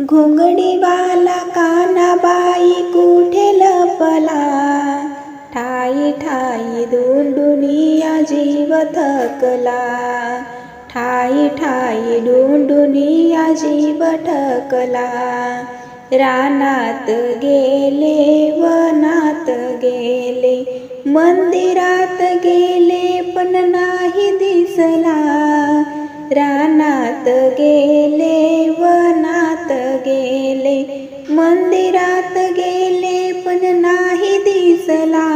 घोंगडीवाला कानाबाई कुठे लपला? ठाई ठाई डुंडुनिया जीव थकला. ठाई ठाई डुंडुनिया जीव ठकला रानात गेले वनात गेले. मंदिरात गेले पण नाही दिसला. रानात गेले मंदिरात गेले पण नाही दिसला.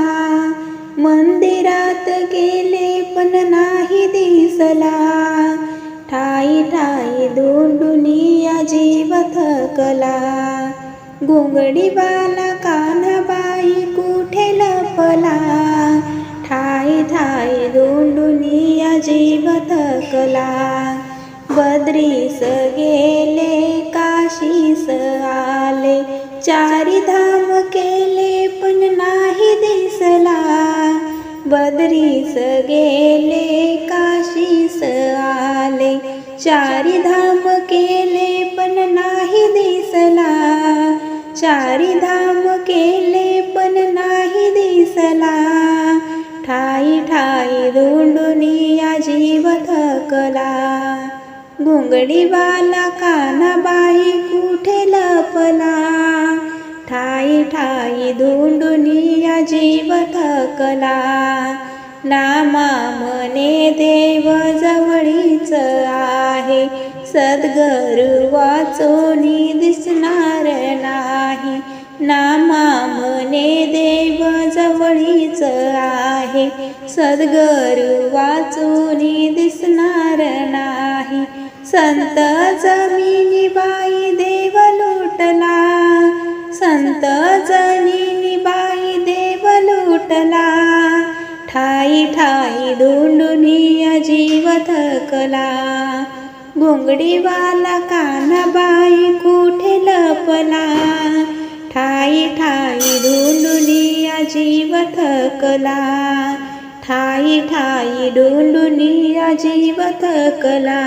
मंदिरात गेले पण नाही दिसला. ठाई ठाई दोंडुनिया जीव थकला. घोंगडीवाला कानाबाई कुठे लपला? ठाई ठाई दोंडुनिया जीव थकला. बद्रीस गेले काशीस आ चारी धाम केले पण नाही दिसला. बद्रीस गेले काशीस आले. चारी धाम केले पण नाही दिसला. चारी धाम केले पण नाही दिसला. ठाई ठाई दोंडुनिया जीव थकला. घोंगडीवाला कानाबाई कुठे लपला? ठाई ठाई दोंडुनिया जीव थकला नामा मने देव जवळीच आहे. सद्गुरु वाचोनी दिसणार नाही. नामा मने देव जवळीच आहे. सद्गुरु वाचोनी दिसणार नाही. संत जमिनी बाई संत जनी बाई देव लुटला. ठाई ठाई दोंडुनिया जीव थकला घोंगडीवाला कानाबाई कुठे लपला? ठाई ठाई दोंडुनिया जीव थकला ठाई ठाई डोंडुनिया जीव थकला